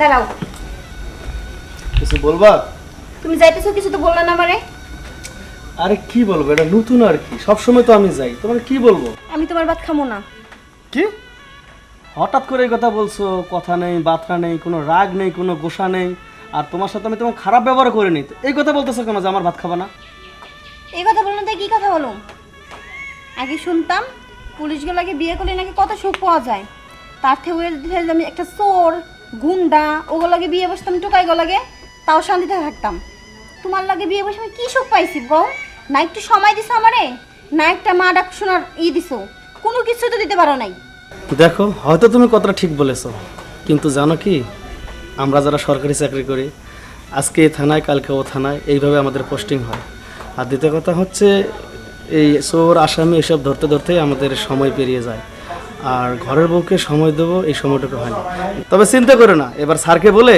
দাঁড়াও। কিছু বলবা তুমি যাইতেছো কিছু তো বললা না আমারে। আরে কি বলব এটা নতুন আর কি। সবসময় তো আমি যাই। তোমার কি বলব? আমি তোমার ভাত খামো না। কি? হঠাৎ করে এই কথা বলছো কথা নেই বার্তা নেই কোনো রাগ নেই কোনো গোসা নেই আর তোমার সাথে আমি তোমার খারাপ ব্যবহার করিনি। তো এই কথা বলতেছো কেন যে আমার ভাত খাবা না? এই কথা বলুন তো কি কথা বলুন আগে শুনতাম পুলিশগুলোকে বিয়ে করলে নাকি কত সুখ পাওয়া যায়। তার থেকে আমি একটা চোর গুন্ডা ওগুলোকে বিয়ে বসতাম, টোকাই লাগে, তাও শান্তিতে থাকতাম। তোমার লাগে বিয়ে বসে আমি কি সুখ পাইছি গো না একটু সময় দিছো আমারে? না একটা মা ডাক শোনার ই দিছো? কোনো কিছু তো দিতে পারো নাই। দেখো, হয়তো তুমি কথাটা ঠিক বলেছ, কিন্তু জানো কি? আমরা যারা সরকারি চাকরি করি, আজকে এই থানায়, কালকে ও থানায় এইভাবে আমাদের পোস্টিং হয়। আর দ্বিতীয় কথা হচ্ছে, এই চোর, আসামি এসব ধরতে ধরতেই আমাদের সময় পেরিয়ে যায়। আর ঘরের বউকে সময় দেবো এই সময়টুকু হয় না। তবে চিন্তা করে না এবার স্যারকে বলে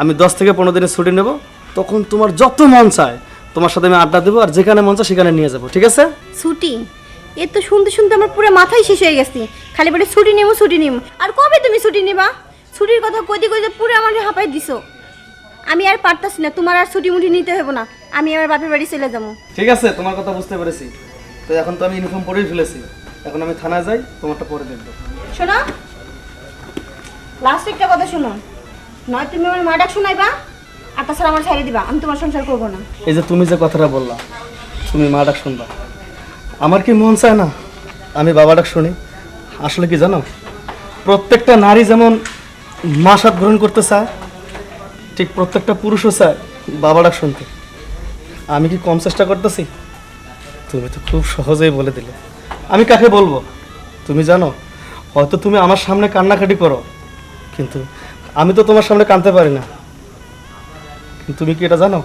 আমি দশ থেকে পনেরো দিনের ছুটি নেব। তখন তোমার যত মন চায় তোমার সাথে আমি আড্ডা দেবো আর যেখানে মন চায় সেখানে নিয়ে যাব ঠিক আছে? ছুটি? এ তো শুনতে শুনতে আমার পুরো মাথায় শেষ হয়ে গেছে। খালি বলে ছুটি নেব ছুটি নিব। আর কবে তুমি ছুটি নিবা? ছুটির কথা কইতে কইতে পুরো আমাকে হাঁপাই দিছো। আমি আর পারতাছি না তোমার আর ছুটি মুটি নিতে হবে না। আমি আমার বাপের বাড়ি চলে যাব। ঠিক আছে তোমার কথা বুঝতে পেরেছি। তো এখন তো আমি ইউনিফর্ম পরেই ফেলেছি। এখন আমি থানায় যাই তোমারটা পরে দেখব। শোনো লাস্ট একটা কথা শুনো। নয় তুমি আমার মা ডাক শোনাইবা আর তাছাড়া আমার ছেড়ে দিবা আমি তোমার সংসার করব না। এই যে তুমি যে কথাটা বললা তুমি মা ডাক শুনবা। আমার কি মন চায় না? আমি বাবা ডাক শুনি। আসলে কি জানো? প্রত্যেকটা নারী যেমন মা সাথ গ্রহণ করতে চায় ঠিক প্রত্যেকটা পুরুষও চায় বাবা ডাক শুনতে। আমি কি কম চেষ্টা করতেছি? তুমি তো খুব সহজেই বলে দিলে। আমি কাকে বলব? তুমি জানো, হয়তো তুমি আমার সামনে কান্নাকাটি করো, কিন্তু আমি তো তোমার সামনে কাঁদতে পারি না। তুমি কি এটা জানো?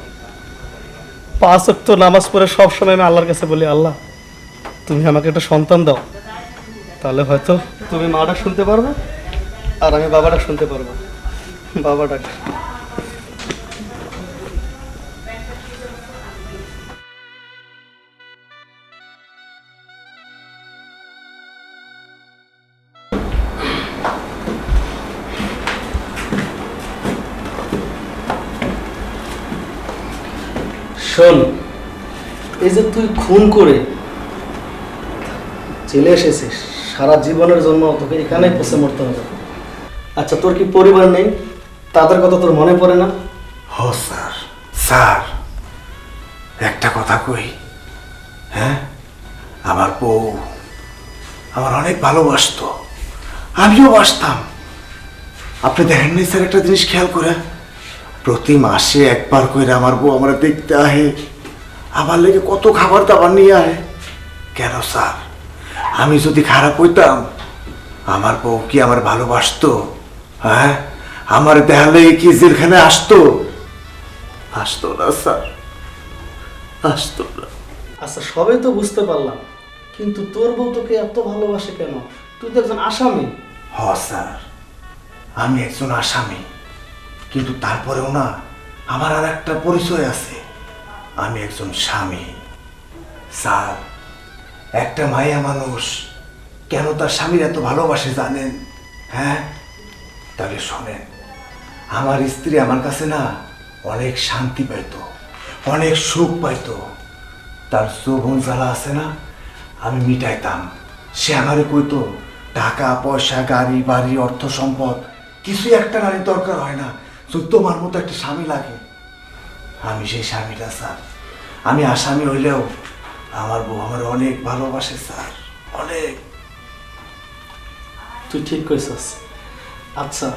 পাঁচ অক্ত নামাজ পড়ে সব সময় আমি আল্লাহর কাছে বলি, আল্লাহ, তুমি আমাকে একটা সন্তান দাও। তাহলে হয়তো তুমি মাটা শুনতে পারবে, আর আমি বাবাটা শুনতে পারব। বাবা শোন এই যে তুই খুন করে চলে এসেছিস, সারা জীবনের জন্য তোকে এখানেই পচে মরতে হবে। আচ্ছা তোর কি পরিবার নেই? তাদের কথা তোর মনে পড়ে না? ও স্যার। স্যার, একটা কথা কই হ্যাঁ? আমার বউ আমার অনেক ভালোবাসতো। আমিও বাসতাম। আপনি দেখেননি স্যার একটা জিনিস খেয়াল করে প্রতি মাসে একবার করে আমার বউ আমরা দেখতে আহে। আমার লেগে কত খাবার দাবার নিয়ে আহে। কেন স্যার? আমি যদি খারাপ হইতাম আমার বউ কি আমার ভালোবাসতো? হ্যাঁ? আমার দেহালে কি জেলখানে আসতো? আসতো না স্যার। আসতো না। আচ্ছা সবই তো বুঝতে পারলাম। কিন্তু তোর বউ তোকে এত ভালোবাসে কেন? তুই তো একজন আসামি। হ স্যার। আমি একজন আসামি। কিন্তু তারপরেও না, আমার আর একটা পরিচয় আছে। আমি একজন স্বামী। স্যার, একটা মায়া মানুষ। কেন তার স্বামীর এত ভালোবাসে জানেন? হ্যাঁ? তাহলে শোনেন, আমার স্ত্রী আমার কাছে না অনেক শান্তি পাইতো, অনেক সুখ পাইতো। তার যৌবন জ্বালা আছে না, আমি মিটাইতাম। সে আমারে কইতো, টাকা, পয়সা, গাড়ি, বাড়ি, অর্থ সম্পদ, কিছুই একটা নারীর দরকার হয় না। তোমার মতো একটা স্বামী লাগে। আমি সেই স্বামীটা স্যার। আমি আসামি হইলেও আমার বউ আমার অনেক ভালোবাসে স্যার। অনেক। তুই ঠিক কইছস। আচ্ছা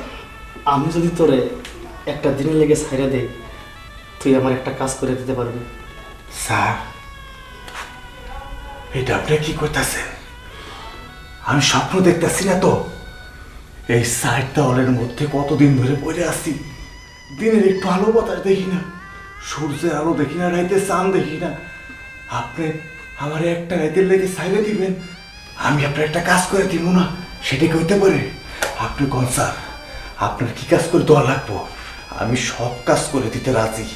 আমি যদি তোরে একটা দিনের লেগে ছাইরা দেই তুই আমার একটা কাজ করে দিতে পারবি। স্যার এটা আপনি কি করতেছেন আমি স্বপ্ন দেখতেছি না তো। এই সাইড দেওয়ালের মধ্যে কতদিন ধরে পড়ে আছি। দিনের একটু আলো বাতাস দেখি না, সূর্যের আলো দেখি না, রাইতে চান দেখি না। আপনি আমার একটা রাইতের লেগে সাইলে দিবেন, আমি আপনার একটা কাজ করে দিব না, সেটা কি হইতে পারে? আপনি কোন স্যার? আপনার কি কাজ করে দেওয়া লাগবো? আমি সব কাজ করে দিতে রাজি,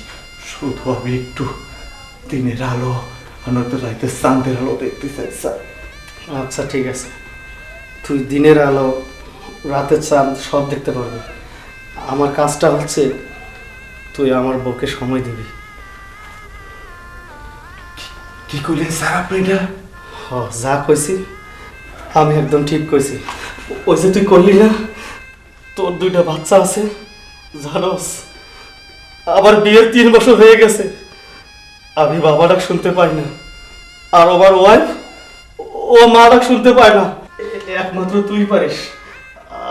শুধু আমি একটু দিনের আলো নয়তো রাইতে চাঁদের আলো দেখতে চাই, স্যার। আচ্ছা ঠিক আছে। তুই দিনের আলো, রাতের চাঁদ সব দেখতে পারবি। আমার কাজটা হচ্ছে তুই আমার বউকে সময় দিবি। কি করলেন স্যার আপনি এটা? হ যা কইছি আমি একদম ঠিক কইছি। ওই যে তুই করলি না তোর দুইটা বাচ্চা আছে জানোস? আবার বিয়ের তিন বছর হয়ে গেছে আমি বাবা ডাক শুনতে পাই না আর আমার ওয়াইফ ও মা ডাক শুনতে পায় না। একমাত্র তুই পারিস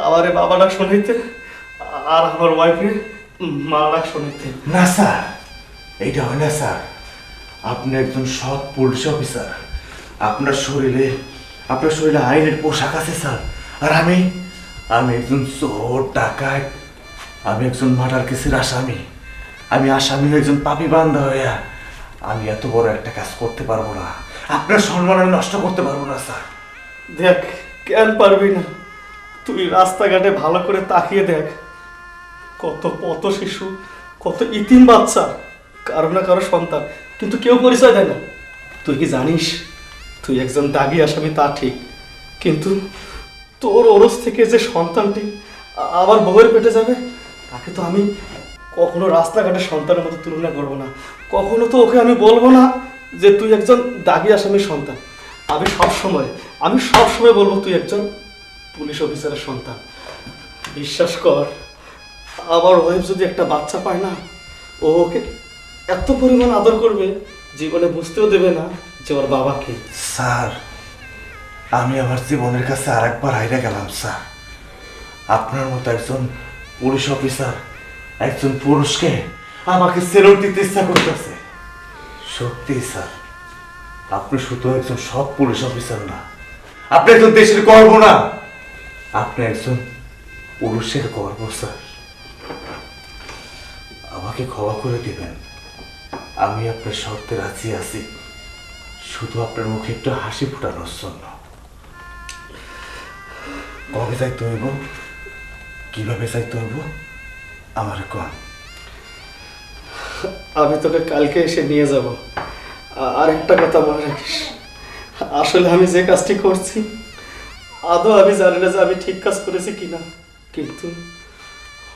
আমারে বাবা ডাক শোনাইতে। আর আমার ওয়াইফে মা ডাক শোনাইতে না স্যার। এইটা হয় না স্যার। আপনি একজন সৎ পুলিশ অফিসার আপনার শরীরে আপনার শরীরে আইনের পোশাক আছে স্যার। আর আমি আমি একজন চোর ডাকাত। আমি একজন মার্ডার কেসের আসামি। আমি আসামি একজন পাপি বান্ধা হইয়া আমি এত বড় একটা কাজ করতে পারব না। আপনার সম্মান আমি নষ্ট করতে পারব না স্যার। দেখ কেন পারবি না? তুই রাস্তাঘাটে ভালো করে তাকিয়ে দেখ। কত পত শিশু, কত ইতিম বাচ্চা, কারও না কারও সন্তান। কিন্তু কেউ পরিচয় দেয় না। তুই কি জানিস, তুই একজন দাগি আসামি, তা ঠিক। কিন্তু তোর ওরস থেকে যে সন্তানটি আবার বউয়ের পেটে যাবে, তাকে তো আমি কখনো রাস্তাঘাটে সন্তানের মতো তুলনা করব না। কখনো তো ওকে আমি বলব না যে তুই একজন দাগি আসামির সন্তান। আমি সব সময় আমি সব সময় বলব তুই একজন পুলিশ অফিসারের সন্তান। বিশ্বাস কর আবার ওয়েব যদি একটা বাচ্চা পায় না, ও ওকে এত পরিমাণ আদর করবে, জীবনে বুঝতেও দেবে না যে ওর বাবাকে স্যার, আমি আমার জীবনের কাছে আরেকবার হাইরে গেলাম, স্যার। আপনার মতো একজন পুলিশ অফিসার, একজন পুরুষকে আমাকে সেলুট দিতে ইচ্ছা করতেছে। সত্যি, স্যার, আপনি শুধু একজন সৎ পুলিশ অফিসার না, আপনি একজন দেশের গর্ব না, আপনি একজন পুরুষের গর্ব, স্যার। আমাকে ক্ষমা করে দিবেন। আমি আপনার শর্তে রাজি আছি। শুধু আপনার মুখে একটু হাসি ফোটানোর জন্য। কবে যাইতে হইব? কীভাবে যাইতে হইব? আমার কন। আমি তোকে কালকে এসে নিয়ে যাব। আর একটা কথা মনে রাখিস। আসলে আমি যে কাজটি করছি, আদৌ আমি জানি না যে আমি ঠিক কাজ করেছি কিনা। কিন্তু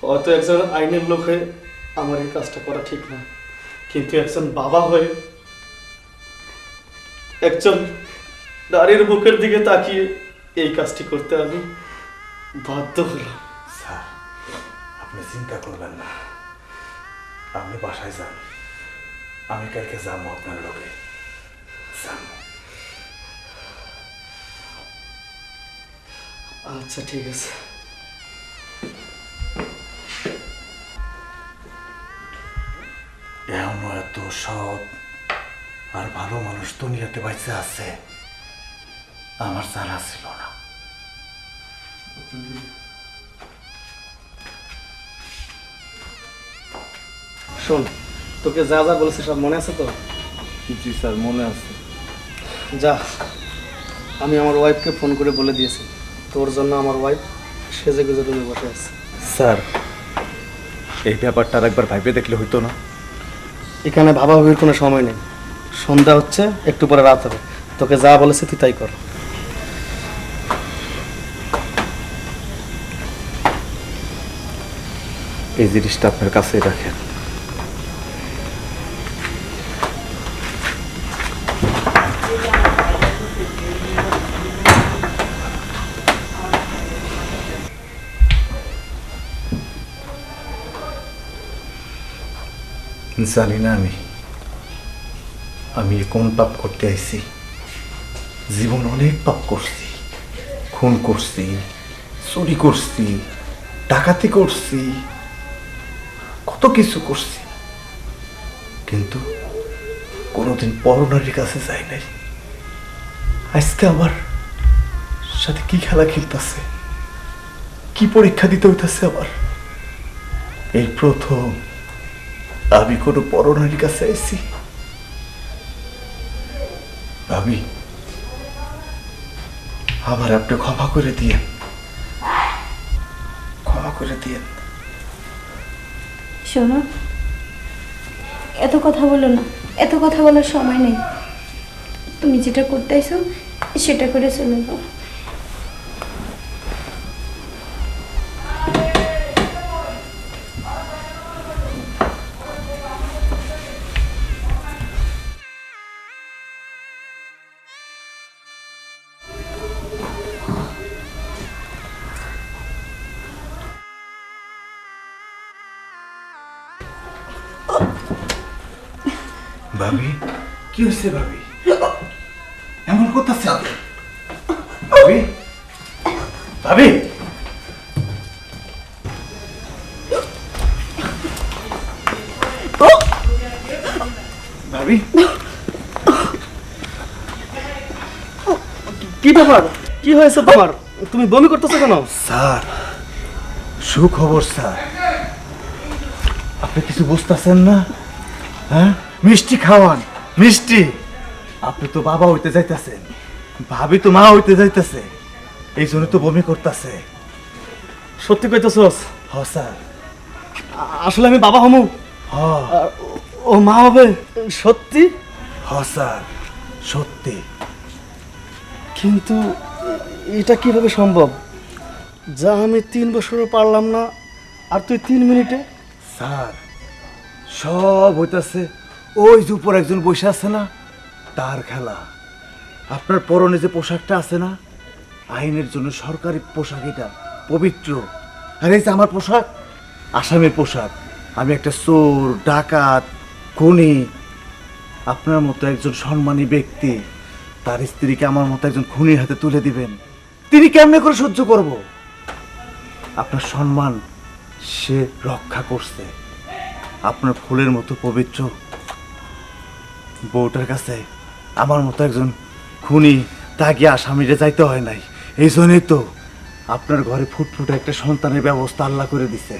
হয়তো একজন আইনের লোক হয়ে আমার এই কাজটা করা ঠিক না। কিন্তু একজন বাবা হয়ে একজন নারীর বুকের দিকে তাকিয়ে এই কাজটি করতে আমি বাধ্য হলাম। স্যার আপনি চিন্তা করবেন না। আপনি বাসায় যান। আমি কালকে যাব আপনার লোকে আচ্ছা ঠিক আছে। এমন এত সৎ আর ভালো মানুষ দুনিয়াতে বাইচে আছে আমার জানা ছিল না। শোন তোকে যা যা বলেছে সব মনে আছে তো? জি স্যার মনে আছে। যা আমি আমার ওয়াইফকে ফোন করে বলে দিয়েছি। তোর জন্য আমার ওয়াইফ সেজে গুজে রুমে বসে আছে। স্যার এই ব্যাপারটা আর একবার ভাইবে দেখলে হইতো না। এখানে ভাবাভাবির কোনো সময় নেই। সন্ধ্যা হচ্ছে, একটু পরে রাত হবে। তোকে যা বলেছে তুই তাই কর। এই জিনিসটা আপনার কাছেই রাখেন। জানি না আমি। আমি কোন পাপ করতে আইছি? জীবন অনেক পাপ করছি। খুন করছি, চুরি করছি, ডাকাতি করছি, কত কিছু করছি। কিন্তু কোনোদিন পরনারীর কাছে যাই নাই। আজকে আমার সাথে কি খেলা খেলতেছে? কি পরীক্ষা দিতে হইতাছে আবার এই প্রথম আমি কোনো পরনারীর কাছে আইছি। আমি আবার আপনি ক্ষমা করে দিয়েন। ক্ষমা করে দিয়েন। শোনো, এত কথা বলো না, এত কথা বলার সময় নেই। তুমি যেটা করতে আইছো, সেটা করে চলে যাও। হয়েছে ভাবি? এমন করতেছে ভাবি? ভাবি? ভাবি? কি ব্যাপার? কি হয়েছে তোমার তুমি বমি করতেছো কেন? স্যার সুখবর স্যার। আপনি কিছু বুঝতেছেন না? হ্যাঁ? মিষ্টি খাওয়ান। মিষ্টি আপনি তো বাবা হইতে যাইতেছেন ভাবি তো মা হইতে যাইতেছে এই জন্য তো বমি করতেছে। সত্যি কইতেছস? হ স্যার। আসলে আমি বাবা হমু। হ। ও মা হবে? সত্যি? হ স্যার সত্যি। কিন্তু এটা কীভাবে সম্ভব? যা আমি তিন বছরও পারলাম না আর তুই তিন মিনিটে? স্যার সব হইতাছে ওই যে উপর একজন বসে আছে না, তার খেলা। আপনার পরনে যে পোশাকটা আছে না, আইনের জন্য সরকারি পোশাক এটা, পবিত্র। আর এই যে আমার পোশাক, আসামের পোশাক। আমি একটা চোর, ডাকাত, খুনি। আপনার মতো একজন সম্মানী ব্যক্তি, তার স্ত্রীকে আমার মতো একজন খুনির হাতে তুলে দিবেন। তিনি কেমনে করে সহ্য করব? আপনার সম্মান সে রক্ষা করছে। আপনার ফুলের মতো পবিত্র। বউটার কাছে আমার মতো একজন খুনি তাকে আসামিরে যাইতে হয় নাই। এই জন্যই তো আপনার ঘরে ফুটফুটে একটা সন্তানের ব্যবস্থা আল্লাহ করে দিছে।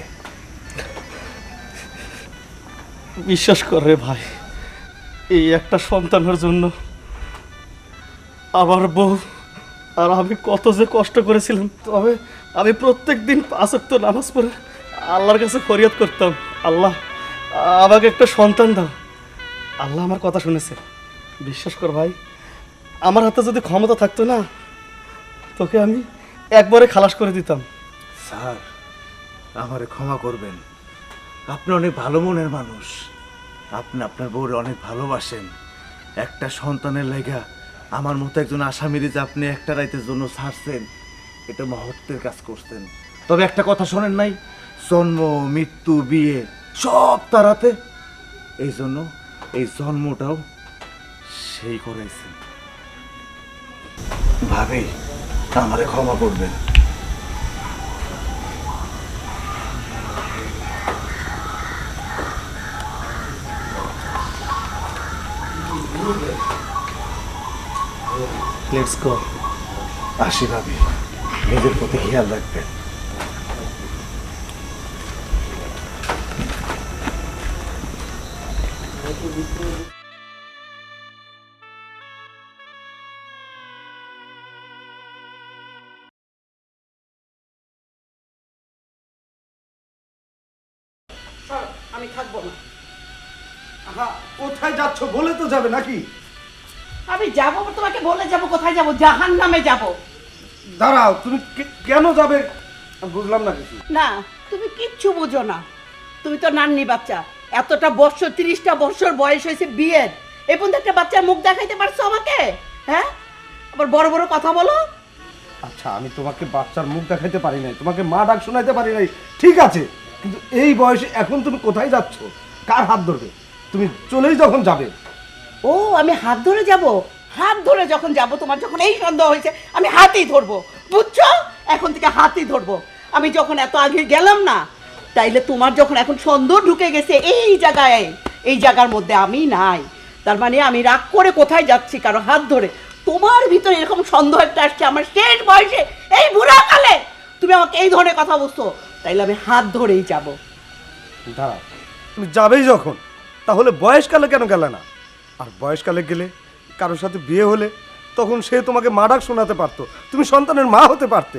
বিশ্বাস কর ভাই, এই একটা সন্তানের জন্য আমার বউ আর আমি কত যে কষ্ট করেছিলাম, তবে আমি প্রত্যেক দিন পাঁচক্ত নামাজ পড়ে আল্লাহর কাছে ফরিয়াদ করতাম, আল্লাহ আমাকে একটা সন্তান দাও। আল্লাহ আমার কথা শুনেছে। বিশ্বাস কর ভাই, আমার হাতে যদি ক্ষমতা থাকতো না, তোকে আমি একবারে খালাস করে দিতাম। স্যার, আমারে ক্ষমা করবেন। আপনি অনেক ভালো মনের মানুষ। আপনি আপনার বউরে অনেক ভালোবাসেন। একটা সন্তানের লেগা আমার মতো একজন আসামিরে যে আপনি একটা রাইতের জন্য ছাড়ছেন, এটা মহত্বের কাজ করছেন। তবে একটা কথা শোনেন নাই, জন্ম, মৃত্যু, বিয়ে, সব তারাতে, এই জন্য এই জন্মটাও সেই করেছেন ভাবি আমারে ক্ষমা করবেন। লেটস গো আসি ভাবি নিজের প্রতি খেয়াল রাখবেন। যাবে নাকি? আমি যাব তোমাকে বলে যাব কোথায় যাব? জাহান নামে যাব। দাঁড়াও তুমি কেন যাবে? বুঝলাম না কিছু। না তুমি কিচ্ছু বুঝো না। তুমি তো নান্নি বাচ্চা। এতটা বছর তিরিশটা বছর বয়স হয়েছে বিয়ের। এই পর্যন্ত একটা বাচ্চার মুখ দেখাইতে পারছ আমাকে? হ্যাঁ? আবার বড় বড় কথা বলো। আচ্ছা আমি তোমাকে বাচ্চার মুখ দেখাইতে পারি নাই তোমাকে মা ডাক শোনাইতে পারি নাই। ঠিক আছে কিন্তু এই বয়সে এখন তুমি কোথায় যাচ্ছ? কার হাত ধরবে? তুমি চলেই যখন যাবে। ও, আমি হাত ধরে যাব? হাত ধরে যখন যাব, তোমার যখন এই সন্দেহ হয়েছে, আমি হাতই ধরবো। বুঝছ? এখন থেকে হাতই ধরবো। আমি যখন এত আগে গেলাম না, তাইলে তোমার যখন এখন সন্দেহ ঢুকে গেছে এই জায়গায়, এই জায়গার মধ্যে আমি নাই। তার মানে আমি রাগ করে কোথায় যাচ্ছি কারও হাত ধরে? তোমার ভিতরে এরকম সন্দেহ একটা আসছে আমার শেষ বয়সে, এই বুড়া কালে তুমি আমাকে এই ধরনের কথা বলছো, তাইলে আমি হাত ধরেই যাব। দাঁড়া তুমি যাবেই যখন, তাহলে বয়স বয়সকালে কেন গেলে না? আর বয়সকালে গেলে কারোর সাথে বিয়ে হলে তখন সে তোমাকে মা ডাক শোনাতে পারতো। তুমি সন্তানের মা হতে পারতে।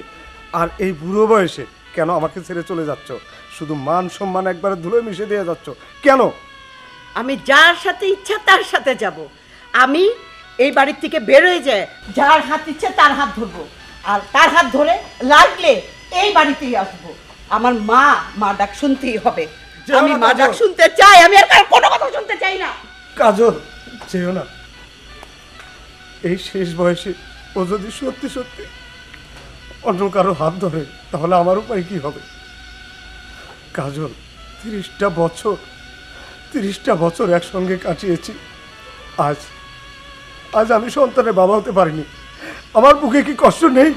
আর এই বুড়ো বয়সে কেন আমাকে ছেড়ে চলে যাচ্ছ? শুধু মান সম্মান একবারে ধুলোয় মিশে দিয়ে যাচ্ছ। কেন? আমি যার সাথে ইচ্ছা তার সাথে যাব। আমি এই বাড়ির থেকে বেরোয় যায় যার হাত ইচ্ছে তার হাত ধরবো। আর তার হাত ধরে লাগলে এই বাড়িতেই আসব। আমার মা মা ডাক শুনতেই হবে। আমি মা ডাক শুনতে চাই আমি আর কোনো কথা শুনতে চাই না। কাজল চেয়েও না। এই শেষ বয়সে ও যদি সত্যি সত্যি অন্য কারও হাত ধরে, তাহলে আমার উপায় কি হবে? কাজল, তিরিশটা বছর তিরিশটা বছর একসঙ্গে কাটিয়েছি। আজ আজ আমি সন্তানের বাবা হতে পারিনি। আমার বুকে কি কষ্ট নেই?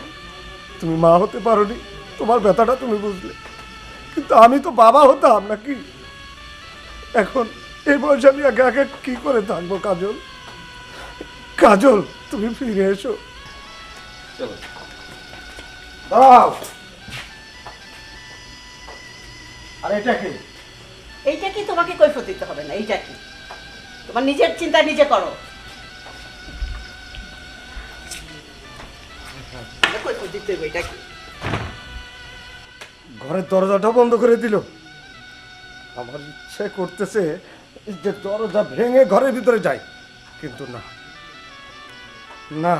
তুমি মা হতে পারোনি, তোমার ব্যথাটা তুমি বুঝলে। কিন্তু আমি তো বাবা হতাম নাকি? এখন এই বয়সে আমি একা একা কি করে থাকব কাজল? কাজল তুমি ফিরে এসো। দাঁড়াও। আর এটা কি? এইটা কি? তোমাকে কৈফত দিতে হবে না এইটা কি? তোমার নিজের চিন্তা নিজে করো। কৈফত দিতে হবে এটা কি? ঘরের দরজাটা বন্ধ করে দিল। আমার ইচ্ছে করতেছে যে দরজা ভেঙে ঘরের ভিতরে যাই কিন্তু না। না,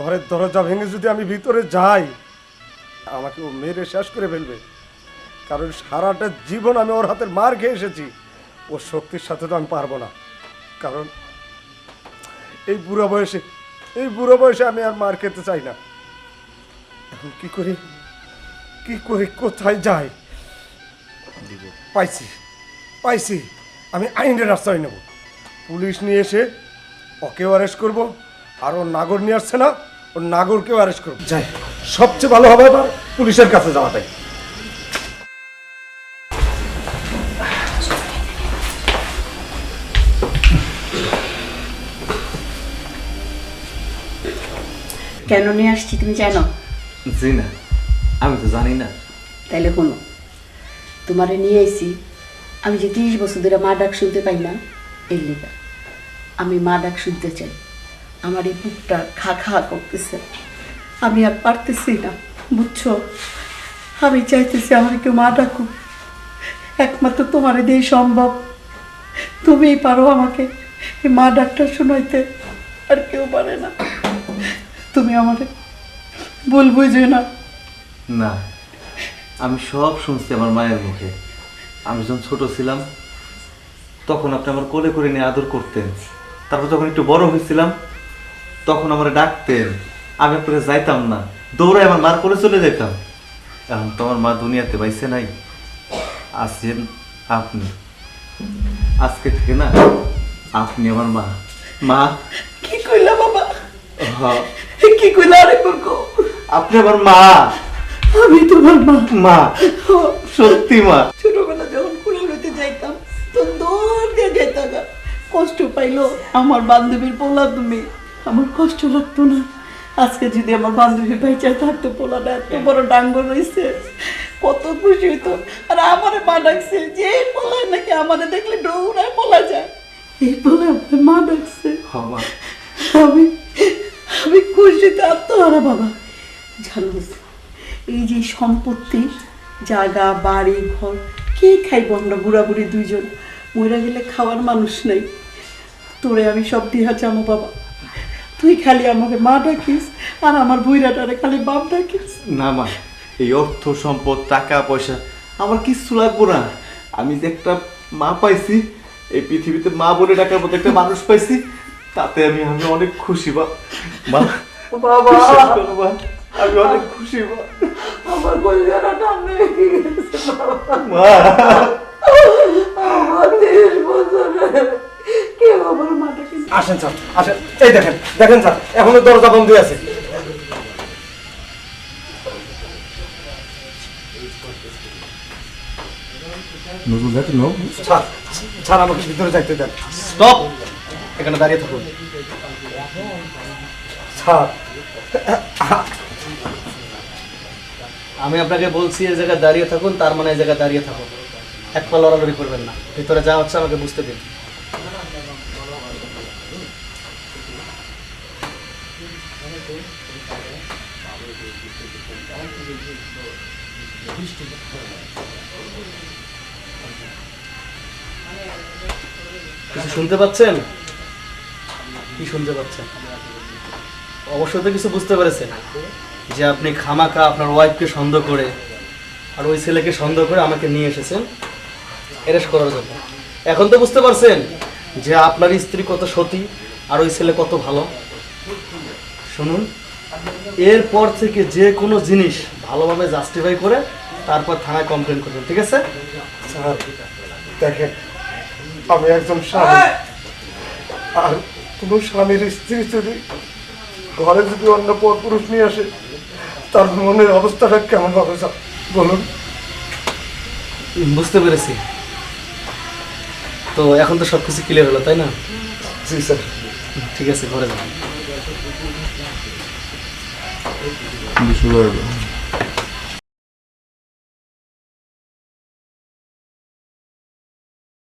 ঘরের দরজা ভেঙে যদি আমি ভিতরে যাই, আমাকে ও মেরে শেষ করে ফেলবে। কারণ সারাটা জীবন আমি ওর হাতের মার খেয়ে এসেছি। ওর শক্তির সাথে তো আমি পারব না। কারণ এই বুড়ো বয়সে, এই বুড়ো বয়সে আমি আর মার খেতে চাই না। এখন কি করি, কি করে, কোথায় যাই পাইছি পাইছি। আমি আইনের রাস্তায় নেব। পুলিশ নিয়ে এসে ওকেও অ্যারেস্ট করব আর ওর নাগর নিয়ে আসছে না ওর নাগরকেও অ্যারেস্ট করব। যাই। সবচেয়ে ভালো হবে এবার পুলিশের কাছে যাওয়াটাই। কেন নিয়ে আসছি তুমি জানো? জি না আমি তো জানি না। তাইলে কোনো তোমারে নিয়ে আইছি আমি যে তিরিশ বছর ধরে মা ডাক শুনতে পাই না, এর লিগা। আমি মা ডাক শুনতে চাই। আমার এই বুকটা খা খা করতেছে। আমি আর পারতেছি না, বুঝছ? আমি চাইতেছি আমার কেউ মা ডাকুক। একমাত্র তোমার দিয়ে সম্ভব। তুমিই পারো আমাকে এই মা ডাক্তার শোনাইতে, আর কেউ পারে না। তুমি আমারে ভুল বুঝে না। না, আমি সব শুনছি আমার মায়ের মুখে। আমি যখন ছোট ছিলাম তখন আপনি আমার কোলে করে নিয়ে আদর করতেন। তারপর যখন একটু বড় হয়েছিলাম তখন আমার ডাকতেন আমি আপনাকে যাইতাম না দৌড়ায় আমার মার করে চলে যেতাম এখন তো আমার মা দুনিয়াতে পাইছে নাই। আছেন আপনি। আজকে থেকে না আপনি আমার মা। মা? কি কইলা বাবা? হ্যাঁ, কি কইলা আরে করকো? আপনি আমার মা। আমি তোমার মা। মা। সত্যি মা। কষ্ট পাইলো। আমার বান্ধবীর পোলা তুমি আমার কষ্ট লাগতো না। আজকে যদি আমার বান্ধবী বাইচা থাকতো পোলাটা এত বড় ডাঙ্গ রয়েছে কত খুশি হইতো। আর আমারে মা ডাকছে যে পোলায় নাকি আমারে দেখলে দৌড়ায় পোলা যায়? এই পোলা আমার মা ডাকছে। হ্যাঁ আমি আমি খুশিতে আত্মহারা বাবা। জানোস এই যে সম্পত্তি জায়গা বাড়ি ঘর কে খাইব আমরা বুড়া বুড়ি দুইজন? মরে গেলে খাওয়ার মানুষ নাই। তোরে আমি সব দিয়া যাব বাবা। তুই খালি আমাকে মা ডাকিস আর আমার বুইরাটারে খালি বাপ ডাকিস। না মা এই অর্থ সম্পদ টাকা পয়সা আমার কিচ্ছু লাগবো না। আমি যে একটা মা পাইছি এই পৃথিবীতে মা বলে ডাকার মতো একটা মানুষ পাইছি তাতে আমি আমি অনেক খুশি বা মা বাবা। আমি অনেক খুশি মা। আমার বুইরাটা নেই মা। আমার দেশ বছরে কেউ আমার মা আসেন স্যার আসেন। এই দেখেন দেখেন স্যার এখনও দরজা বন্ধ আছে। নজরুল ভাই নো স্যার স্যার আমাকে ভিতরে যাইতে দেন। স্টপ! এখানে দাঁড়িয়ে থাকুন। স্যার আমি আপনাকে বলছি এই জায়গায় দাঁড়িয়ে থাকুন তার মানে এই জায়গায় দাঁড়িয়ে থাকুন। এক পা লড়ালড়ি করবেন না। ভিতরে যা হচ্ছে আমাকে বুঝতে দিন। কিছু শুনতে পাচ্ছেন? কি শুনতে পাচ্ছেন? অবশ্যই তো কিছু বুঝতে পেরেছেন। যে আপনি খামাখা আপনার ওয়াইফকে সন্দেহ করে আর ওই ছেলেকে সন্দেহ করে আমাকে নিয়ে এসেছেন অ্যারেস্ট করার জন্য। এখন তো বুঝতে পারছেন যে আপনার স্ত্রী কত সতী আর ওই ছেলে কত ভালো। শুনুন, এরপর থেকে যে কোনো জিনিস ভালোভাবে জাস্টিফাই করে তারপর থানায় কমপ্লেন করবেন ঠিক আছে? স্যার দেখেন আমি একজন স্বামী। আর কোনো স্বামীর স্ত্রী যদি ঘরে যদি অন্য পর পুরুষ নিয়ে আসে তার মনের অবস্থাটা কেমন হবে স্যার? বলুন। বুঝতে পেরেছি। তো এখন তো সব কিছু ক্লিয়ার হলো তাই না? জি স্যার। ঠিক আছে ঘরে শুরু